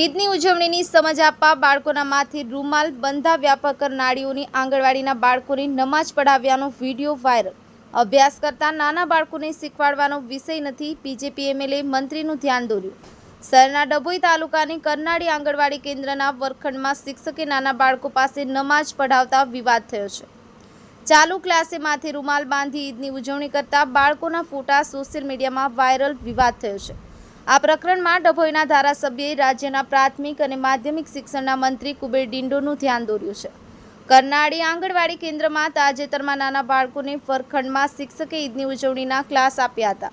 ઉજવણીની સમજ આપવા બાળકોના માથે રૂમાલ બંધાવ્યા વ્યાપક નાળીઓની આંગણવાડીના બાળકોને નમાજ પઢાવ્યાનો વીડિયો વાયરલ. અભ્યાસ કરતા નાના બાળકોને શીખવાડવાનો વિષય નથી, બીજેપી એમએલએ મંત્રીનું ધ્યાન દોર્યું. શહેરના ડભોઈ તાલુકાની કરનાળી આંગણવાડી કેન્દ્રના વર્ગખંડમાં શિક્ષકે નાના બાળકો પાસે નમાજ પઢાવતા વિવાદ થયો છે. ચાલુ ક્લાસે માથે રૂમાલ બાંધી ઈદની ઉજવણી કરતા બાળકોના ફોટા સોશિયલ મીડિયામાં વાયરલ વિવાદ થયો છે. આ પ્રકરણમાં ડભોઈના ધારાસભ્યએ રાજ્યના પ્રાથમિક અને માધ્યમિક શિક્ષણના મંત્રી કુબેર ડિંડોનું ધ્યાન દોર્યું છે. કરનાળી આંગણવાડી કેન્દ્રમાં તાજેતરમાં નાના બાળકોને ફરખંડમાં શિક્ષકે ઈદની ઉજવણીના ક્લાસ આપ્યા હતા.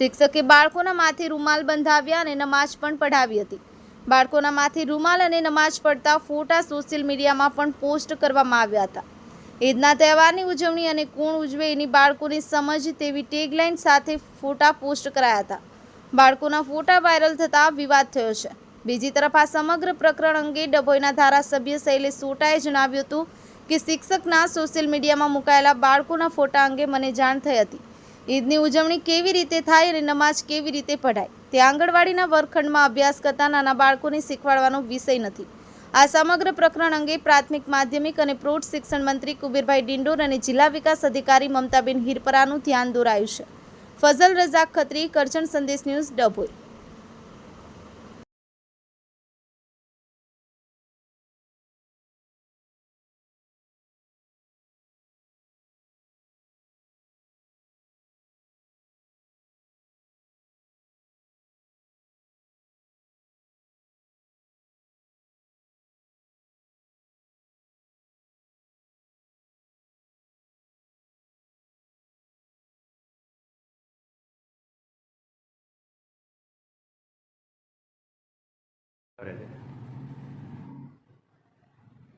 શિક્ષકે બાળકોના માથે રૂમાલ બંધાવ્યા અને નમાજ પણ પઢાવી હતી. બાળકોના માથે રૂમાલ અને નમાજ પડતા ફોટા સોશિયલ મીડિયામાં પણ પોસ્ટ કરવામાં આવ્યા હતા. ઈદના તહેવારની ઉજવણી અને કોણ ઉજવે એની બાળકોની સમજ તેવી ટેગલાઇન સાથે ફોટા પોસ્ટ કરાયા હતા. બાળકોના ફોટા વાયરલ થતા વિવાદ થયો છે. બીજી તરફ આ સમગ્ર પ્રકરણ અંગે ડભોઈના ધારાસભ્ય શૈલેષ સોટાએ જણાવ્યું હતું કે શિક્ષકના સોશિયલ મીડિયામાં મુકાયેલા બાળકોના ફોટા અંગે મને જાણ થઈ હતી. ઈદની ઉજવણી કેવી રીતે થાય અને નમાજ કેવી રીતે પઢાય, તે આંગણવાડીના વર્ગખંડમાં અભ્યાસ કરતા નાના બાળકોને શીખવાડવાનો વિષય નથી. આ સમગ્ર પ્રકરણ અંગે પ્રાથમિક માધ્યમિક અને પ્રૌઢ શિક્ષણ મંત્રી કુબીરભાઈ ડિંડોર અને જિલ્લા વિકાસ અધિકારી મમતાબેન હિરપરાનું ધ્યાન દોરાયું છે. ફઝલ રઝાક ખત્રી કરજણ સંદેશ ન્યૂઝ ડભોઈ.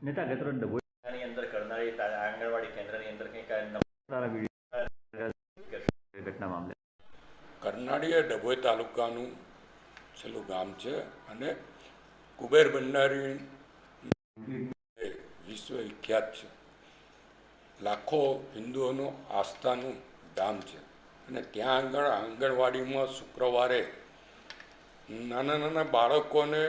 નેતા ગતરો ડભોઈ અંદર કરનારી આંગણવાડી કેન્દ્રની અંદર કંઈક તારા વીડિયો ઘટના મામલે. કરનાળી એ ડભોઈ તાલુકાનું છેલ્લું ગામ છે અને કુબેર ભંડારી વિશ્વવિખ્યાત વિશ્વ વિખ્યાત છે. લાખો હિન્દુઓનું આસ્થાનું ધામ છે અને ત્યાં આગળ આંગણવાડીમાં શુક્રવારે નાના નાના બાળકોને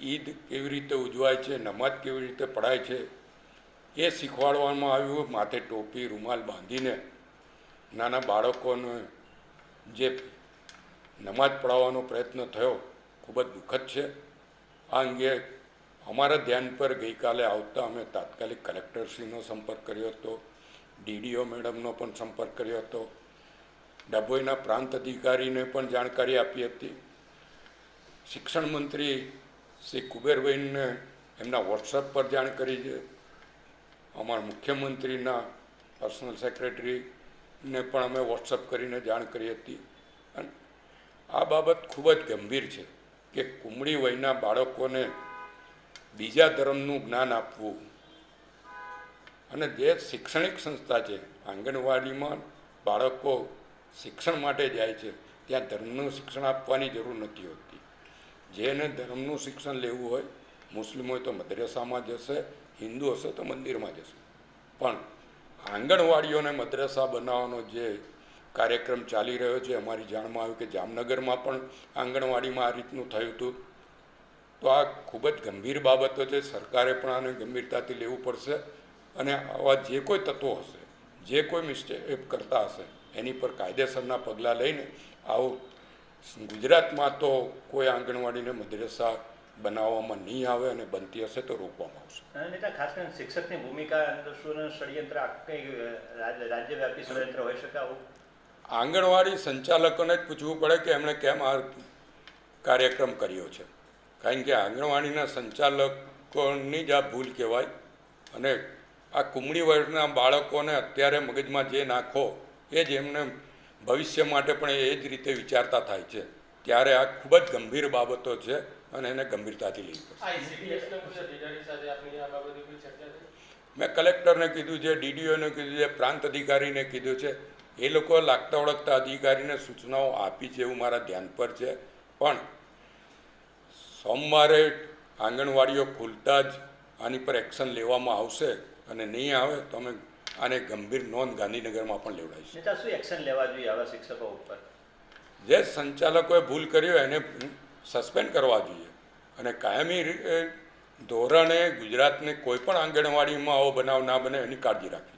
ઈદ કેવી રીતે ઉજવાય છે નમાજ કેવી રીતે પઢાય છે, એ શીખવાડવામાં આવ્યું માથે ટોપી, રૂમાલ બાંધીને નાના બાળકોને જે નમાજ પઢાવવાનો પ્રયત્ન થયો, ખૂબ જ દુઃખદ છે. આ અંગે અમારા ધ્યાન પર ગઈકાલે આવતા અમે તાત્કાલિક કલેક્ટરશ્રીનો સંપર્ક કર્યો હતો, ડીડીઓ મેડમનો પણ સંપર્ક કર્યો હતો, ડભોઈના પ્રાંત અધિકારીને પણ જાણકારી આપી હતી. શિક્ષણ મંત્રી શ્રી કુબેરભાઈને એમના વોટ્સઅપ પર જાણ કરી છે. અમારા મુખ્યમંત્રીના પર્સનલ સેક્રેટરીને પણ અમે વોટ્સઅપ કરીને જાણ કરી હતી. અને આ બાબત ખૂબ જ ગંભીર છે કે કુમળી વયના બાળકોને બીજા ધર્મનું જ્ઞાન આપવું અને જે શૈક્ષણિક સંસ્થા છે, આંગણવાડીમાં બાળકો શિક્ષણ માટે જાય છે, ત્યાં ધર્મનું શિક્ષણ આપવાની જરૂર નથી હોતી. જેને ધર્મનું શિક્ષણ લેવું હોય, મુસ્લિમ હોય તો મદ્રસામાં જશે, હિન્દુ હશે તો મંદિરમાં જશે. પણ આંગણવાડીઓને મદ્રસા બનાવવાનો જે કાર્યક્રમ ચાલી રહ્યો છે, અમારી જાણમાં આવ્યું કે જામનગરમાં પણ આંગણવાડીમાં આ રીતનું થયું હતું. તો આ ખૂબ જ ગંભીર બાબતો છે, સરકારે પણ આને ગંભીરતાથી લેવું પડશે અને આવા જે કોઈ તત્વો હશે, જે કોઈ મિસ્ટેક કરતા હશે, એની પર કાયદેસરના પગલાં લઈને આવું ગુજરાતમાં તો કોઈ આંગણવાડીને મદ્રસા બનાવવામાં નહીં આવે અને બનતી હશે તો રોકવામાં આવશે. નેતા ખાસ કરીને શિક્ષકની ભૂમિકા શું ષડયંત્ર રાજ્યવ્યાપી ષડયંત્ર હોઈ શકે આવું? આંગણવાડી સંચાલકોને જ પૂછવું પડે કે એમણે કેમ આ કાર્યક્રમ કર્યો છે. કારણ કે આંગણવાડીના સંચાલકોની જ આ ભૂલ કહેવાય અને આ કુમળી વર્ગના બાળકોને અત્યારે મગજમાં જે નાખો એ જ એમને ભવિષ્ય માટે પણ એ જ રીતે વિચારતા થાય છે. ત્યારે આ ખૂબ જ ગંભીર બાબતો છે અને એને ગંભીરતાથી લેવી પડશે મેં કલેક્ટરને કીધું છે ડીડીઓને કીધું છે પ્રાંત અધિકારીને કીધું છે. એ લોકો લાગતા ઓળખતા અધિકારીને સૂચનાઓ આપી છે એવું મારા ધ્યાન પર છે. પણ સોમવારે આંગણવાડીઓ ખુલતા જ આની પર એક્શન લેવામાં આવશે અને નહીં આવે તો અમે આને ગંભીર નોંધ ગાંધીનગરમાં પણ લેવડાય નેતા શું એક્શન લેવા જોઈએ આવા શિક્ષકો ઉપર? જે સંચાલકોએ ભૂલ કર્યો એને સસ્પેન્ડ કરવા જોઈએ. અને કાયમી ધોરણે ગુજરાતને કોઈ પણ આંગણવાડીમાં આવો બનાવ ના બને એની કાળજી રાખવી.